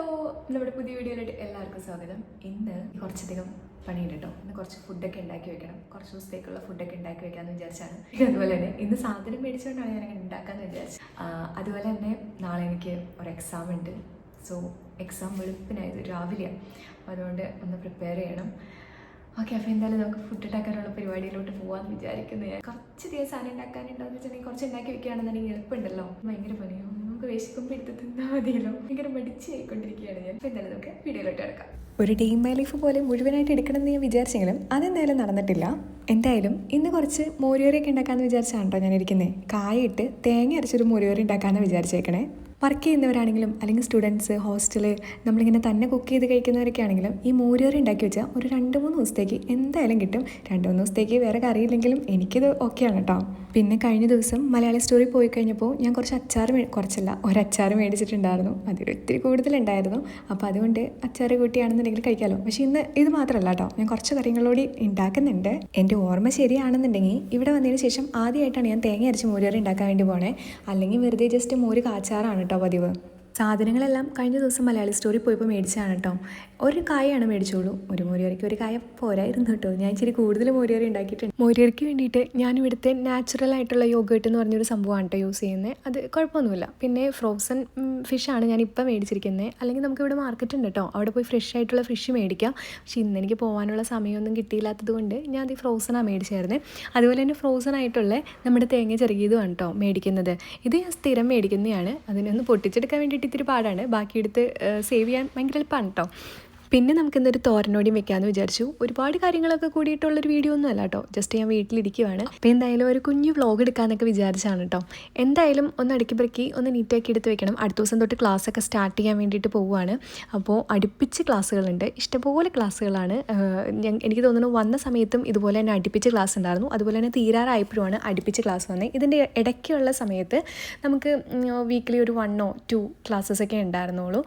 നമ്മുടെ പുതിയ വീഡിയോയിലോട്ട് എല്ലാവർക്കും സ്വാഗതം. ഇന്ന് കുറച്ചധികം പണിയുണ്ട് കേട്ടോ ഇന്ന് കുറച്ച് ഫുഡൊക്കെ ഉണ്ടാക്കി വെക്കണം. കുറച്ച് ദിവസത്തേക്കുള്ള ഫുഡൊക്കെ ഉണ്ടാക്കി വെക്കാമെന്ന് വിചാരിച്ചാണ്. അതുപോലെ തന്നെ ഇന്ന് സാധനം മേടിച്ചുകൊണ്ടാണ് ഞാൻ അങ്ങനെ ഉണ്ടാക്കാമെന്ന് വിചാരിച്ചത് അതുപോലെ തന്നെ നാളെ എനിക്ക് ഒരു എക്സാം ഉണ്ട്. സോ എക്സാം വെളുപ്പിനായത് രാവിലെയാണ് അപ്പോൾ അതുകൊണ്ട് ഒന്ന് പ്രിപ്പയർ ചെയ്യണം. ഓക്കെ അപ്പോൾ എന്തായാലും നമുക്ക് ഫുഡ് ഉണ്ടാക്കാനുള്ള പരിപാടിയിലോട്ട് പോകാമെന്ന് വിചാരിക്കുന്നത് കുറച്ച് ദിവസം സാധനം ഉണ്ടാക്കാനുണ്ടോ എന്ന് വെച്ചിട്ടുണ്ടെങ്കിൽ കുറച്ച് ഉണ്ടാക്കി വെക്കുകയാണെന്നുണ്ടെങ്കിൽ എളുപ്പമുണ്ടല്ലോ. ഭയങ്കര പണിയോ. നമുക്ക് വിശക്കുമ്പോൾ എടുത്ത് തിന്നാൽ മതിയല്ലോ. ഭയങ്കര മടിച്ച് ആയിക്കൊണ്ടിരിക്കുകയാണ് ഞാൻ. അപ്പോൾ എന്തായാലും നമുക്ക് വീഡിയോയിലോട്ട് എടുക്കാം ഒരു ഡേ മൈ ലൈഫ് പോലെ മുഴുവനായിട്ട് എടുക്കണമെന്ന് ഞാൻ വിചാരിച്ചെങ്കിലും അതെന്തായാലും നടന്നിട്ടില്ല. എന്തായാലും ഇന്ന് കുറച്ച് മോരുകറിയൊക്കെ ഉണ്ടാക്കാമെന്ന് വിചാരിച്ചാണ് കേട്ടോ ഞാനിരിക്കുന്നത് കായ കായിട്ട് തേങ്ങ അരച്ചൊരു മോരുകറി ഉണ്ടാക്കാമെന്ന് വിചാരിച്ചേക്കണേ. വർക്ക് ചെയ്യുന്നവരാണെങ്കിലും അല്ലെങ്കിൽ സ്റ്റുഡൻസ് ഹോസ്റ്റൽ നമ്മളിങ്ങനെ തന്നെ കുക്ക് ചെയ്ത് കഴിക്കുന്നവരൊക്കെ ആണെങ്കിലും ഈ മോരുകറി ഉണ്ടാക്കി വെച്ചാൽ ഒരു രണ്ട് മൂന്ന് ദിവസത്തേക്ക് എന്തായാലും കിട്ടും. രണ്ട് മൂന്ന് ദിവസത്തേക്ക് വേറെ കറിയില്ലെങ്കിലും എനിക്കിത് ഓക്കെയാണ് കേട്ടോ പിന്നെ കഴിഞ്ഞ ദിവസം മലയാളി സ്റ്റോറി പോയി കഴിഞ്ഞപ്പോൾ ഞാൻ കുറച്ച് അച്ചാർ കുറച്ചല്ല ഒരച്ചാർ മേടിച്ചിട്ടുണ്ടായിരുന്നു. അതിൽ ഒത്തിരി കൂടുതലുണ്ടായിരുന്നു. അപ്പോൾ അതുകൊണ്ട് അച്ചാർ കൂട്ടിയാണെന്നുണ്ടെങ്കിൽ കഴിക്കാമല്ലോ പക്ഷേ ഇന്ന് ഇത് മാത്രമല്ല കേട്ടോ ഞാൻ കുറച്ച് കറികളോടി ഉണ്ടാക്കുന്നുണ്ട്. എന്റെ ഓർമ്മ ശരിയാണെന്നുണ്ടെങ്കിൽ ഇവിടെ വന്നതിന് ശേഷം ആദ്യമായിട്ടാണ് ഞാൻ തേങ്ങ അരച്ച് മോരുകറി ഉണ്ടാക്കാൻ വേണ്ടി പോണേ. അല്ലെങ്കിൽ വെറുതെ ജസ്റ്റ് മോര് കാച്ചാറാണ് കേട്ടോ പതിവ്. സാധനങ്ങളെല്ലാം കഴിഞ്ഞ ദിവസം മലയാളി സ്റ്റോറി പോയപ്പോൾ മേടിച്ചതാണ് കേട്ടോ. ഒരു കായാണ് മേടിച്ചോളൂ. ഒരു മോരിയറിക്ക് ഒരു കായ പോരായിരുന്നു കേട്ടോ. ഞാൻ ഇച്ചിരി കൂടുതൽ മോരിയറി ഉണ്ടാക്കിയിട്ടുണ്ട്. മോരിയറിക്ക് വേണ്ടിയിട്ട് ഞാൻ ഇവിടുത്തെ നാച്ചുറൽ ആയിട്ടുള്ള യോഗേട്ട് എന്ന് പറഞ്ഞൊരു സംഭവമാണ് കേട്ടോ യൂസ് ചെയ്യുന്നത് അത് കുഴപ്പമൊന്നുമില്ല. പിന്നെ ഫ്രോസൺ ഫിഷാണ് ഞാൻ ഇപ്പം മേടിച്ചിരിക്കുന്നത് അല്ലെങ്കിൽ നമുക്ക് ഇവിടെ മാർക്കറ്റ് ഉണ്ട് കേട്ടോ അവിടെ പോയി ഫ്രഷ് ആയിട്ടുള്ള ഫിഷ് മേടിക്കാം. പക്ഷെ ഇന്ന് എനിക്ക് പോകാനുള്ള സമയമൊന്നും കിട്ടിയില്ലാത്തത് കൊണ്ട് ഞാൻ അത് ഫ്രോസണാണ് മേടിച്ചായിരുന്നത് അതുപോലെ തന്നെ ഫ്രോസൺ ആയിട്ടുള്ള നമ്മുടെ തേങ്ങ ചെറുകിയതുമാണ് കേട്ടോ മേടിക്കുന്നത്. ഇത് ഞാൻ സ്ഥിരം മേടിക്കുന്നതാണ്. അതിനൊന്ന് പൊട്ടിച്ചെടുക്കാൻ വേണ്ടിയിട്ട് ഇത്തിരി പാടാണ്. ബാക്കിയെടുത്ത് സേവ് ചെയ്യാൻ ഭയങ്കര എളുപ്പമാണ് കേട്ടോ പിന്നെ നമുക്ക് ഇന്നൊരു തോരനോടിയും വെക്കാമെന്ന് വിചാരിച്ചു. ഒരുപാട് കാര്യങ്ങളൊക്കെ കൂടിയിട്ടുള്ള ഒരു വീഡിയോ ഒന്നും അല്ല കേട്ടോ ജസ്റ്റ് ഞാൻ വീട്ടിലിരിക്കുവാണ്. അപ്പോൾ എന്തായാലും ഒരു കുഞ്ഞു വ്ളോഗ് എടുക്കാമെന്നൊക്കെ വിചാരിച്ചാണ് കേട്ടോ എന്തായാലും ഒന്ന് അടുക്കി പെറുക്കി ഒന്ന് നീറ്റാക്കി എടുത്ത് വെക്കണം. അടുത്ത ദിവസം തൊട്ട് ക്ലാസ് ഒക്കെ സ്റ്റാർട്ട് ചെയ്യാൻ വേണ്ടിയിട്ട് പോവുകയാണ് അപ്പോൾ അടുപ്പിച്ച് ക്ലാസ്സുകളുണ്ട് ഇഷ്ടംപോലെ ക്ലാസ്സുകളാണ് എനിക്ക് തോന്നുന്നു വന്ന സമയത്തും ഇതുപോലെ തന്നെ അടുപ്പിച്ച് ക്ലാസ് ഉണ്ടായിരുന്നു. അതുപോലെ തന്നെ തീരാറായപ്പോഴുമാണ് അടുപ്പിച്ച് ക്ലാസ് വന്നത് ഇതിന്റെ ഇടയ്ക്കുള്ള സമയത്ത് നമുക്ക് വീക്കിലി ഒരു വണ്ണോ ടു ക്ലാസ്സസ് ഒക്കെ ഉണ്ടായിരുന്നുള്ളൂ.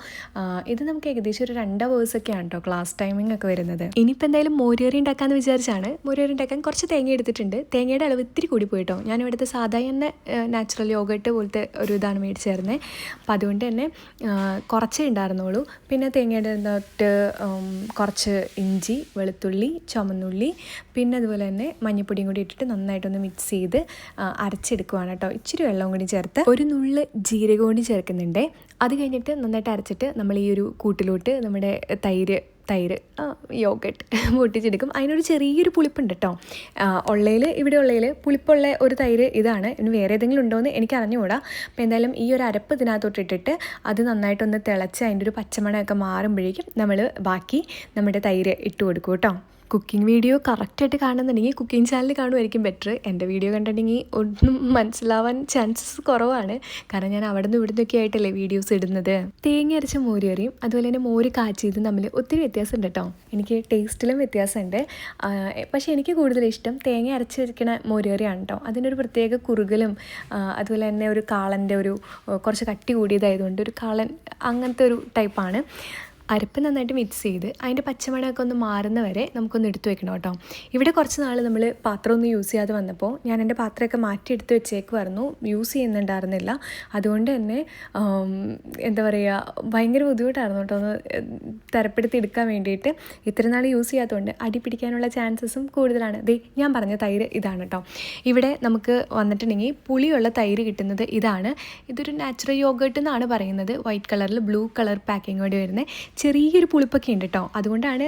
ഇത് നമുക്ക് ഏകദേശം ഒരു രണ്ട് hours ഒക്കെയാണ് കേട്ടോ ക്ലാസ് ടൈമിംഗ് ഒക്കെ വരുന്നത്? ഇനിയിപ്പോൾ എന്തായാലും മോരുകറി ഉണ്ടാക്കാമെന്ന് വിചാരിച്ചാണ്. മോരുകറി ഉണ്ടാക്കാൻ കുറച്ച് തേങ്ങ എടുത്തിട്ടുണ്ട്. തേങ്ങയുടെ അളവ് ഇത്തിരി കൂടി പോയിട്ടോ. ഞാൻ ഇവിടുത്തെ സാധാരണ നാച്ചുറൽ യോഗട്ട് പോലത്തെ ഒരു ഇതാണ് മേടിച്ചായിരുന്നത് അപ്പോൾ അതുകൊണ്ട് തന്നെ കുറച്ചേ ഉണ്ടായിരുന്നുള്ളൂ. പിന്നെ തേങ്ങയുടെ തൊട്ട് കുറച്ച് ഇഞ്ചി വെളുത്തുള്ളി ചുമന്നുള്ളി പിന്നെ അതുപോലെ തന്നെ മഞ്ഞപ്പൊടിയും കൂടി ഇട്ടിട്ട് നന്നായിട്ടൊന്ന് മിക്സ് ചെയ്ത് അരച്ചെടുക്കുവാണ് കേട്ടോ. ഇച്ചിരി വെള്ളം കൂടി ചേർത്ത് ഒരു നുള്ള് ജീരകം കൂടി ചേർക്കുന്നുണ്ട്. അത് കഴിഞ്ഞിട്ട് നന്നായിട്ട് അരച്ചിട്ട് നമ്മൾ ഈ ഒരു കൂട്ടിലോട്ട് നമ്മുടെ തൈര് തൈര് തൈര് യോഗട്ട് പൊട്ടിച്ചെടുക്കും. അതിനൊരു ചെറിയൊരു പുളിപ്പുണ്ട് കേട്ടോ ഉള്ളയിൽ ഇവിടെ ഉള്ളയിൽ പുളിപ്പുള്ള ഒരു തൈര് ഇതാണ്. ഇനി വേറെ ഏതെങ്കിലും ഉണ്ടോ എന്ന് എനിക്ക് അറിഞ്ഞുകൂടാ അപ്പോൾ എന്തായാലും ഈ ഒരു അരപ്പ് ഇതിനകത്തോട്ട് ഇട്ടിട്ട് അത് നന്നായിട്ടൊന്ന് തിളച്ച് അതിന്റെ ഒരു പച്ചമണമൊക്കെ മാറുമ്പോഴേക്കും നമ്മൾ ബാക്കി നമ്മുടെ തൈര് ഇട്ട് കൊടുക്കും കേട്ടോ. കുക്കിംഗ് വീഡിയോ കറക്റ്റായിട്ട് കാണുന്നുണ്ടെങ്കിൽ കുക്കിംഗ് ചാനൽ കാണുമായിരിക്കും ബെറ്റർ എന്റെ വീഡിയോ കണ്ടിട്ടുണ്ടെങ്കിൽ ഒന്നും മനസ്സിലാവാൻ ചാൻസസ് കുറവാണ്. കാരണം ഞാൻ അവിടെ നിന്ന് ഇവിടെ നിന്നൊക്കെ ആയിട്ടല്ലേ വീഡിയോസ് ഇടുന്നത്. തേങ്ങ അരച്ച മോര് കറിയും അതുപോലെ തന്നെ മോര് കാച്ചിയതും തമ്മിൽ ഒത്തിരി വ്യത്യാസമുണ്ട് കേട്ടോ എനിക്ക് ടേസ്റ്റിലും വ്യത്യാസമുണ്ട്. പക്ഷെ എനിക്ക് കൂടുതൽ ഇഷ്ടം തേങ്ങ അരച്ച് വെക്കുന്ന മോര് കറിയാണ് കേട്ടോ അതിനൊരു പ്രത്യേക കുറുകലും അതുപോലെ തന്നെ ഒരു കാളന്റെ ഒരു കുറച്ച് കട്ടി കൂടിയതായതുകൊണ്ട് ഒരു കാളൻ അങ്ങനത്തെ ഒരു ടൈപ്പാണ് അരപ്പ് നന്നായിട്ട് മിക്സ് ചെയ്ത് അതിന്റെ പച്ചമണമൊക്കെ ഒന്ന് മാറുന്ന വരെ നമുക്കൊന്ന് എടുത്തു വെക്കണം കേട്ടോ. ഇവിടെ കുറച്ച് നാൾ നമ്മൾ പാത്രമൊന്നും യൂസ് ചെയ്യാതെ വന്നപ്പോൾ ഞാൻ എന്റെ പാത്രമൊക്കെ മാറ്റി എടുത്ത് വെച്ചേക്കുമായിരുന്നു യൂസ് ചെയ്യുന്നുണ്ടായിരുന്നില്ല. അതുകൊണ്ട് തന്നെ എന്താ പറയുക ഭയങ്കര ബുദ്ധിമുട്ടായിരുന്നു കേട്ടോ ഒന്ന് തരപ്പെടുത്തി എടുക്കാൻ വേണ്ടിയിട്ട്. ഇത്ര നാൾ യൂസ് ചെയ്യാത്തതുകൊണ്ട് അടി പിടിക്കാനുള്ള ചാൻസസും കൂടുതലാണ്. ദേ ഞാൻ പറഞ്ഞ തൈര് ഇതാണ് കേട്ടോ. ഇവിടെ നമുക്ക് വന്നിട്ടുണ്ടെങ്കിൽ പുളിയുള്ള തൈര് കിട്ടുന്നത് ഇതാണ്. ഇതൊരു നാച്ചുറൽ യോഗേർട്ട് എന്നാണ് പറയുന്നത്. വൈറ്റ് കളറിൽ ബ്ലൂ കളർ പാക്കിങ്ങോട് വരുന്നത് ചെറിയൊരു പുളിപ്പൊക്കെ ഉണ്ട് കേട്ടോ അതുകൊണ്ടാണ്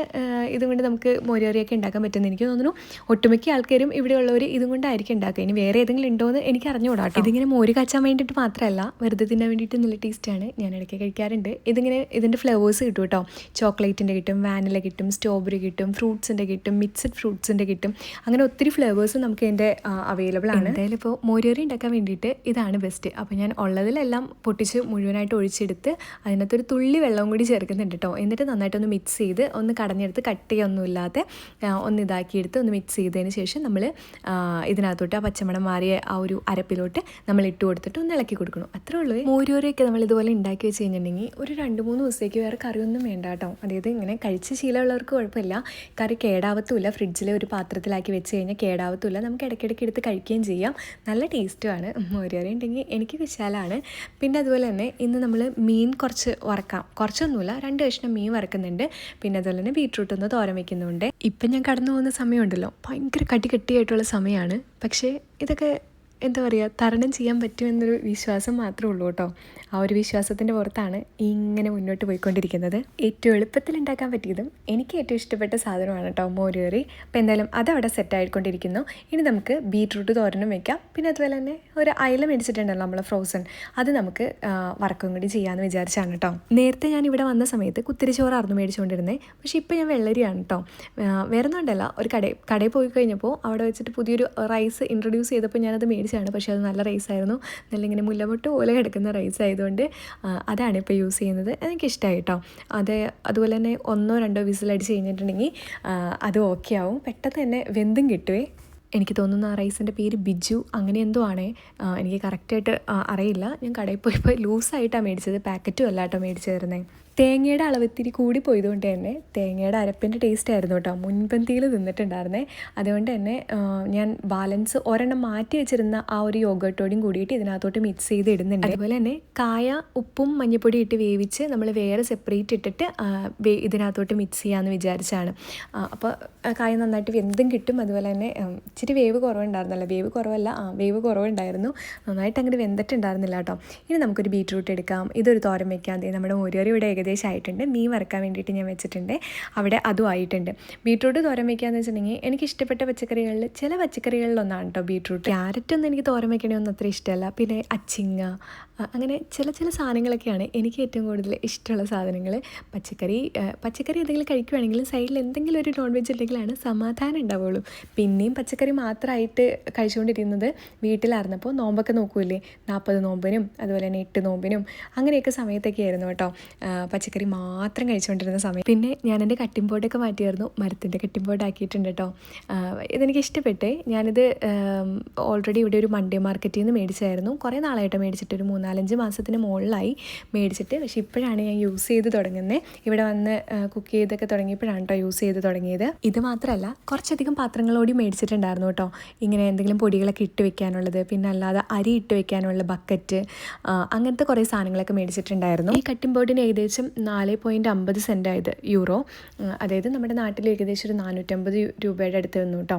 ഇതുകൊണ്ട് നമുക്ക് മോരുകറിയൊക്കെ ഉണ്ടാക്കാൻ പറ്റുന്നത്. എനിക്ക് തോന്നുന്നു ഒട്ടുമിക്ക ആൾക്കാരും ഇവിടെയുള്ളവർ ഇതും കൊണ്ടായിരിക്കും ഉണ്ടാക്കുക. ഇനി വേറെ ഏതെങ്കിലും ഉണ്ടോ എന്ന് എനിക്ക് അറിഞ്ഞുകൂടാ ഇതിങ്ങനെ മോര് കാച്ചാൻ വേണ്ടിയിട്ട് മാത്രമല്ല വെറുതെ തിന്നാൻ വേണ്ടിയിട്ട് നല്ല ടേസ്റ്റാണ് ഞാൻ ഇടയ്ക്ക് കഴിക്കാറുണ്ട്. ഇതിങ്ങനെ ഇതിന്റെ ഫ്ലേവേഴ്സ് കിട്ടും കേട്ടോ ചോക്ലേറ്റിന്റെ കിട്ടും വാനില കിട്ടും സ്ട്രോബെറി കിട്ടും ഫ്രൂട്ട്സിന്റെ കിട്ടും മിക്സഡ് ഫ്രൂട്ട്സിന്റെ കിട്ടും. അങ്ങനെ ഒത്തിരി ഫ്ലേവേഴ്സ് നമുക്ക് ഇതിന്റെ അവൈലബിൾ ആണ്. എന്തായാലും ഇപ്പോൾ മോരുകറി ഉണ്ടാക്കാൻ വേണ്ടിയിട്ട് ഇതാണ് ബെസ്റ്റ് അപ്പോൾ ഞാൻ ഉള്ളതിലെല്ലാം പൊട്ടിച്ച് മുഴുവനായിട്ട് ഒഴിച്ചെടുത്ത് അതിനകത്തൊരു തുള്ളി വെള്ളവും കൂടി ചേർക്കുന്നുണ്ട് കേട്ടോ എന്നിട്ട് നന്നായിട്ടൊന്ന് മിക്സ് ചെയ്ത് ഒന്ന് കടഞ്ഞെടുത്ത് കട്ടിയൊന്നുമില്ലാതെ ഒന്ന് ഇതാക്കിയെടുത്ത് ഒന്ന് മിക്സ് ചെയ്തതിന് ശേഷം നമ്മൾ ഇതിനകത്തോട്ട് ആ പച്ചമണം മാറിയ ആ ഒരു അരപ്പിലോട്ട് നമ്മൾ ഇട്ട് കൊടുത്തിട്ട് ഒന്ന് ഇളക്കി കൊടുക്കണം. അത്രേ ഉള്ളൂ. മോരൂരയൊക്കെ നമ്മൾ ഇതുപോലെ ഉണ്ടാക്കി വെച്ച് കഴിഞ്ഞിട്ടുണ്ടെങ്കിൽ ഒരു രണ്ട് മൂന്ന് ദിവസത്തേക്ക് വേറെ കറിയൊന്നും വേണ്ട കേട്ടോ. അതായത് ഇങ്ങനെ കഴിച്ച് ശീലമുള്ളവർക്ക് കുഴപ്പമില്ല. കറി കേടാവത്തുമില്ല. ഫ്രിഡ്ജിൽ ഒരു പാത്രത്തിലാക്കി വെച്ച് കഴിഞ്ഞാൽ കേടാവത്തുമില്ല. നമുക്ക് ഇടയ്ക്കിടയ്ക്ക് എടുത്ത് കഴിക്കുകയും ചെയ്യാം. നല്ല ടേസ്റ്റുമാണ് മോരൂര ഉണ്ടെങ്കിൽ എനിക്ക് വിശാലമാണ് പിന്നെ അതുപോലെ തന്നെ ഇന്ന് നമ്മൾ മീൻ കുറച്ച് വറക്കാം. കുറച്ചൊന്നുമില്ല. രണ്ട് കഷ്ണം മീൻ വറക്കുന്നുണ്ട്. പിന്നെ അതുപോലെ തന്നെ ബീട്രൂട്ട് ഒന്ന് തോരൻ വെക്കുന്നുണ്ട്. ഇപ്പം ഞാൻ കടന്നു പോകുന്ന സമയമുണ്ടല്ലോ. ഭയങ്കര കട്ടി കട്ടിയായിട്ടുള്ള സമയമാണ്. പക്ഷേ ഇതൊക്കെ എന്താ പറയുക തരണം ചെയ്യാൻ പറ്റുമെന്നൊരു വിശ്വാസം മാത്രമേ ഉള്ളൂ കേട്ടോ. ആ ഒരു വിശ്വാസത്തിന്റെ പുറത്താണ് ഇങ്ങനെ മുന്നോട്ട് പോയിക്കൊണ്ടിരിക്കുന്നത്. ഏറ്റവും എളുപ്പത്തിൽ ഉണ്ടാക്കാൻ പറ്റിയതും എനിക്ക് ഏറ്റവും ഇഷ്ടപ്പെട്ട സാധനമാണ് കേട്ടോ മോര് കറി. അപ്പോൾ എന്തായാലും അതവിടെ സെറ്റായിക്കൊണ്ടിരിക്കുന്നു ഇനി നമുക്ക് ബീട്രൂട്ട് തോരനും വയ്ക്കാം പിന്നെ അതുപോലെ തന്നെ ഒരു അയല മേടിച്ചിട്ടുണ്ടല്ലോ നമ്മൾ ഫ്രോസൺ അത് നമുക്ക് വറക്കും കൂടി ചെയ്യാമെന്ന് വിചാരിച്ചാണ് കേട്ടോ. നേരത്തെ ഞാൻ ഇവിടെ വന്ന സമയത്ത് കുത്തിരിച്ചോറായിരുന്നു മേടിച്ചുകൊണ്ടിരുന്നത് പക്ഷേ ഇപ്പോൾ ഞാൻ വെള്ളരിയാണ് കേട്ടോ. വേറെ ഒന്നും ഉണ്ടല്ല. ഒരു കടയിൽ കടയിൽ പോയി കഴിഞ്ഞപ്പോൾ അവിടെ വെച്ചിട്ട് പുതിയൊരു റൈസ് ഇൻട്രൊഡ്യൂസ് ചെയ്തപ്പോൾ ഞാനത് മേടിച്ചതാണ് പക്ഷേ അത് നല്ല റൈസ് ആയിരുന്നു. നല്ല ഇങ്ങനെ മുല്ലമുട്ട് പോലെ കിടക്കുന്ന റൈസ് ആയതുകൊണ്ട് അതാണ് ഇപ്പോൾ യൂസ് ചെയ്യുന്നത്. എനിക്കിഷ്ടമായി കേട്ടോ അത് അതുപോലെ തന്നെ ഒന്നോ രണ്ടോ വിസിലടിച്ച് കഴിഞ്ഞിട്ടുണ്ടെങ്കിൽ അത് ഓക്കെ ആവും. പെട്ടെന്ന് തന്നെ വെന്തും കിട്ടുവേ. എനിക്ക് തോന്നുന്നു ആ റൈസിന്റെ പേര് ബിജു. അങ്ങനെ എന്തോ ആണേ. എനിക്ക് കറക്റ്റായിട്ട് അറിയില്ല. ഞാൻ കടയിൽ പോയപ്പോൾ ലൂസായിട്ടാണ് മേടിച്ചത്. പാക്കറ്റും അല്ല കേട്ടോ മേടിച്ചു തരുന്നത് തേങ്ങയുടെ അളവ് ഇത്തിരി കൂടി പോയതുകൊണ്ട് തന്നെ തേങ്ങയുടെ അരപ്പിന്റെ ടേസ്റ്റ് ആയിരുന്നു കേട്ടോ. മുൻപന്തിയിൽ നിന്നിട്ടുണ്ടായിരുന്നേ. അതുകൊണ്ട് തന്നെ ഞാൻ ബാലൻസ് ഒരെണ്ണം മാറ്റി വെച്ചിരുന്ന ആ ഒരു യോഗട്ടോടെയും കൂടിയിട്ട് ഇതിനകത്തോട്ട് മിക്സ് ചെയ്ത് ഇടുന്നുണ്ട്. അതുപോലെ തന്നെ കായ ഉപ്പും മഞ്ഞൾപ്പൊടി ഇട്ട് വേവിച്ച് നമ്മൾ വേറെ സെപ്പറേറ്റ് ഇട്ടിട്ട് ഇതിനകത്തോട്ട് മിക്സ് ചെയ്യാമെന്ന് വിചാരിച്ചാണ്. അപ്പോൾ കായ നന്നായിട്ട് വെന്തും കിട്ടും. അതുപോലെ തന്നെ ഇച്ചിരി വേവ് കുറവുണ്ടായിരുന്നല്ലോ. വേവ് കുറവല്ല ആ വേവ് കുറവുണ്ടായിരുന്നു. നന്നായിട്ട് അങ്ങോട്ട് വെന്തിട്ടുണ്ടായിരുന്നില്ല കേട്ടോ. ഇനി നമുക്കൊരു ബീറ്റ്റൂട്ട് എടുക്കാം. ഇതൊരു തോരൻ വെക്കാം. ദേ നമ്മുടെ മോരുകറി ഇവിടെ ഏകദേശം ആയിട്ടുണ്ട് മീൻ വറക്കാൻ വേണ്ടിയിട്ട് ഞാൻ വെച്ചിട്ടുണ്ട്. അവിടെ അതും ആയിട്ടുണ്ട്. ബീട്രൂട്ട് തോരൻ വെക്കാന്ന് വെച്ചിട്ടുണ്ടെങ്കിൽ എനിക്ക് ഇഷ്ടപ്പെട്ട പച്ചക്കറികളിൽ ചില പച്ചക്കറികളിലൊന്നാണ് കേട്ടോ ബീട്രൂട്ട്. ക്യാരറ്റ് ഒന്നും എനിക്ക് തോരൻ വയ്ക്കണമെന്ന് അത്ര ഇഷ്ടമല്ല. പിന്നെ അച്ചിങ്ങ അങ്ങനെ ചില ചില സാധനങ്ങളൊക്കെയാണ് എനിക്ക് ഏറ്റവും കൂടുതൽ ഇഷ്ടമുള്ള സാധനങ്ങൾ. പച്ചക്കറി പച്ചക്കറി എന്തെങ്കിലും കഴിക്കുവാണെങ്കിൽ സൈഡിൽ എന്തെങ്കിലും ഒരു നോൺ വെജ് ഉണ്ടെങ്കിലാണ് സമാധാനം ഉണ്ടാവുള്ളൂ. പിന്നെയും പച്ചക്കറി മാത്രമായിട്ട് കഴിച്ചുകൊണ്ടിരിക്കുന്നത് വീട്ടിലായിരുന്നപ്പോൾ നോമ്പൊക്കെ നോക്കൂലേ നാൽപ്പത് നോമ്പിനും അതുപോലെ തന്നെ എട്ട് നോമ്പിനും അങ്ങനെയൊക്കെ സമയത്തൊക്കെ ആയിരുന്നു കേട്ടോ പച്ചക്കറി മാത്രം കഴിച്ചുകൊണ്ടിരുന്ന സമയം. പിന്നെ ഞാൻ എന്റെ കട്ടിംഗ് ബോർഡൊക്കെ മാറ്റിയായിരുന്നു. മരത്തിന്റെ കട്ടിംഗ് ബോർഡ് ആക്കിയിട്ടുണ്ട് കേട്ടോ ഇതെനിക്ക് ഇഷ്ടപ്പെട്ടേ ഞാനിത് ഓൾറെഡി ഇവിടെ ഒരു മൺഡേ മാർക്കറ്റിൽ നിന്ന് മേടിച്ചായിരുന്നു. കുറേ നാളായിട്ട് മേടിച്ചിട്ട് ഒരു മൂന്നാലഞ്ച് മാസത്തിന് മുകളിലായി മേടിച്ചിട്ട്. പക്ഷേ ഇപ്പോഴാണ് ഞാൻ യൂസ് ചെയ്ത് തുടങ്ങുന്നത് ഇവിടെ വന്ന് കുക്ക് ചെയ്തൊക്കെ തുടങ്ങിയപ്പോഴാണ് കേട്ടോ യൂസ് ചെയ്ത് തുടങ്ങിയത്. ഇത് മാത്രമല്ല കുറച്ചധികം പാത്രങ്ങളോടി മേടിച്ചിട്ടുണ്ടായിരുന്നു കേട്ടോ ഇങ്ങനെ എന്തെങ്കിലും പൊടികളൊക്കെ ഇട്ട് വെക്കാനുള്ളത് പിന്നെ അല്ലാതെ അരി ഇട്ട് വെക്കാനുള്ള ബക്കറ്റ് അങ്ങനത്തെ കുറേ സാധനങ്ങളൊക്കെ മേടിച്ചിട്ടുണ്ടായിരുന്നു. ഈ കട്ടിംഗ് ബോർഡിന് ഏകദേശം നാല് പോയിന്റ് അമ്പത് സെന്റ് ആയത് യൂറോ അതായത് നമ്മുടെ നാട്ടിൽ ഏകദേശം ഒരു നാനൂറ്റമ്പത് രൂപയുടെ അടുത്ത് വന്നു കേട്ടോ.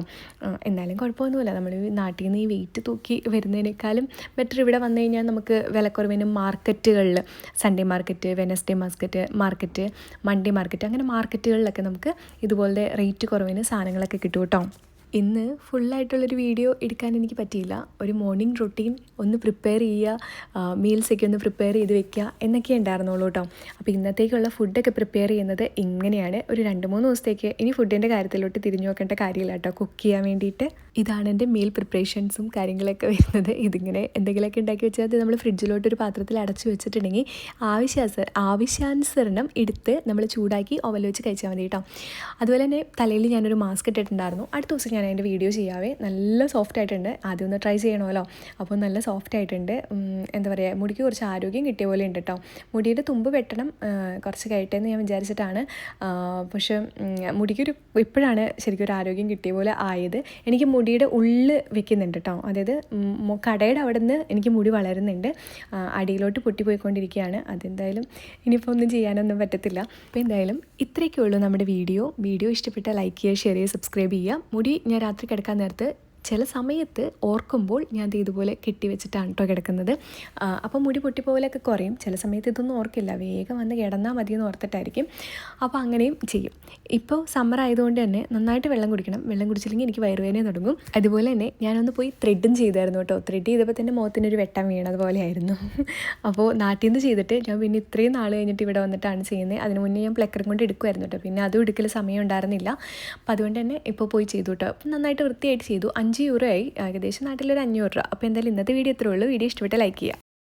എന്നാലും കുഴപ്പമൊന്നുമില്ല. നമ്മൾ നാട്ടിൽ നിന്ന് ഈ വെയിറ്റ് തൂക്കി വരുന്നതിനേക്കാളും ബെറ്റർ ഇവിടെ വന്നു കഴിഞ്ഞാൽ നമുക്ക് വിലക്കുറവിനും മാർക്കറ്റുകളിൽ Sunday market Wednesday market market Monday market അങ്ങനെ മാർക്കറ്റുകളിലൊക്കെ നമുക്ക് ഇതുപോലത്തെ റേറ്റ് കുറവിന് സാധനങ്ങളൊക്കെ കിട്ടും കേട്ടോ. ഇന്ന് ഫുള്ളായിട്ടുള്ളൊരു വീഡിയോ എടുക്കാൻ എനിക്ക് പറ്റിയില്ല. ഒരു മോർണിംഗ് റൊട്ടീൻ ഒന്ന് പ്രിപ്പയർ ചെയ്യുക മീൽസൊക്കെ ഒന്ന് പ്രിപ്പയർ ചെയ്ത് വെക്കുക എന്നൊക്കെ ഉണ്ടായിരുന്നുള്ളൂ കേട്ടോ. അപ്പോൾ ഇന്നത്തേക്കുള്ള ഫുഡൊക്കെ പ്രിപ്പയർ ചെയ്യുന്നത് ഇങ്ങനെയാണ്. ഒരു രണ്ട് മൂന്ന് ദിവസത്തേക്ക് ഇനി ഫുഡിന്റെ കാര്യത്തിലോട്ട് തിരിഞ്ഞു നോക്കേണ്ട കാര്യമില്ല കേട്ടോ. കുക്ക് ചെയ്യാൻ വേണ്ടിയിട്ട്. ഇതാണ് എന്റെ മീൽ പ്രിപ്പറേഷൻസും കാര്യങ്ങളൊക്കെ വരുന്നത്. ഇതിങ്ങനെ എന്തെങ്കിലുമൊക്കെ ഉണ്ടാക്കി വെച്ചാൽ നമ്മൾ ഫ്രിഡ്ജിലോട്ട് ഒരു പാത്രത്തിൽ അടച്ചു വെച്ചിട്ടുണ്ടെങ്കിൽ ആവശ്യാസ ആവശ്യാനുസരണം എടുത്ത് നമ്മൾ ചൂടാക്കി ഓവൽ വെച്ച് കഴിച്ചാൽ മതി കേട്ടോ. അതുപോലെ തന്നെ തലയിൽ ഞാനൊരു മാസ്ക് ഇട്ടിട്ടുണ്ടായിരുന്നു. അടുത്ത ദിവസം ഞാൻ അതിന്റെ വീഡിയോ ചെയ്യാവേ. നല്ല സോഫ്റ്റ് ആയിട്ടുണ്ട്. ആദ്യം ഒന്ന് ട്രൈ ചെയ്യണമല്ലോ. അപ്പോൾ നല്ല സോഫ്റ്റ് ആയിട്ടുണ്ട്. എന്താ പറയുക മുടിക്ക് കുറച്ച് ആരോഗ്യം കിട്ടിയ പോലെ ഉണ്ട് കേട്ടോ മുടിയുടെ തുമ്പ് വെട്ടണം കുറച്ച് കഴിയട്ടെന്ന് ഞാൻ വിചാരിച്ചിട്ടാണ്. പക്ഷേ മുടിക്കൊരു ഇപ്പോഴാണ് ശരിക്കും ഒരു ആരോഗ്യം കിട്ടിയ പോലെ ആയത്. എനിക്ക് മുടിയുടെ ഉള്ളിൽ വെക്കുന്നുണ്ട് കേട്ടോ അതായത് കടയുടെ അവിടെ നിന്ന് എനിക്ക് മുടി വളരുന്നുണ്ട്. അടിയിലോട്ട് പൊട്ടിപ്പോയിക്കൊണ്ടിരിക്കുകയാണ്. അതെന്തായാലും ഇനിയിപ്പോൾ ഒന്നും ചെയ്യാനൊന്നും പറ്റത്തില്ല. അപ്പോൾ എന്തായാലും ഇത്രയൊക്കെ ഉള്ളൂ നമ്മുടെ വീഡിയോ. വീഡിയോ ഇഷ്ടപ്പെട്ടാൽ ലൈക്ക് ചെയ്യുക ഷെയർ ചെയ്യുക സബ്സ്ക്രൈബ് ചെയ്യുക. മുടി ഞാൻ രാത്രി കിടക്കാൻ നേരത്ത് ചില സമയത്ത് ഓർക്കുമ്പോൾ ഞാൻ ഇതുപോലെ കെട്ടി വെച്ചിട്ടാണ് കേട്ടോ കിടക്കുന്നത്. അപ്പോൾ മുടി പൊട്ടിപ്പോലൊക്കെ കുറയും. ചില സമയത്ത് ഇതൊന്നും ഓർക്കില്ല. വേഗം വന്ന് കിടന്നാൽ മതി എന്ന് ഓർത്തിട്ടായിരിക്കും. അപ്പോൾ അങ്ങനെയും ചെയ്യും. ഇപ്പോൾ സമ്മർ ആയതുകൊണ്ട് തന്നെ നന്നായിട്ട് വെള്ളം കുടിക്കണം. വെള്ളം കുടിച്ചില്ലെങ്കിൽ എനിക്ക് വയറുവേദന തുടങ്ങും. അതുപോലെ തന്നെ ഞാനൊന്ന് പോയി ത്രെഡും ചെയ്തായിരുന്നു കേട്ടോ ത്രെഡ് ചെയ്തപ്പോൾ തന്നെ മുഖത്തിനൊരു വെട്ടം വീണതുപോലെയായിരുന്നു അപ്പോൾ നാട്ടിൽ നിന്ന് ചെയ്തിട്ട് ഞാൻ പിന്നെ ഇത്രയും നാൾ കഴിഞ്ഞിട്ട് ഇവിടെ വന്നിട്ടാണ് ചെയ്യുന്നത്. അതിന് മുന്നേ ഞാൻ പ്ലക്കറും കൊണ്ട് എടുക്കുമായിരുന്നു കേട്ടോ പിന്നെ അതും എടുക്കൽ സമയം ഉണ്ടായിരുന്നില്ല. അപ്പോൾ അതുകൊണ്ട് തന്നെ ഇപ്പോൾ പോയി ചെയ്തു കേട്ടോ നന്നായിട്ട് വൃത്തിയായിട്ട് ചെയ്തു. അഞ്ച് യൂറോ ആയി. ഏകദേശം നാട്ടിലൊരു അഞ്ഞൂറ് രൂപ. അപ്പോൾ എന്തായാലും ഇന്നത്തെ വീഡിയോ എത്ര ഉള്ളൂ. വീഡിയോ ഇഷ്ടപ്പെട്ട് ലൈക്ക് ചെയ്യുക.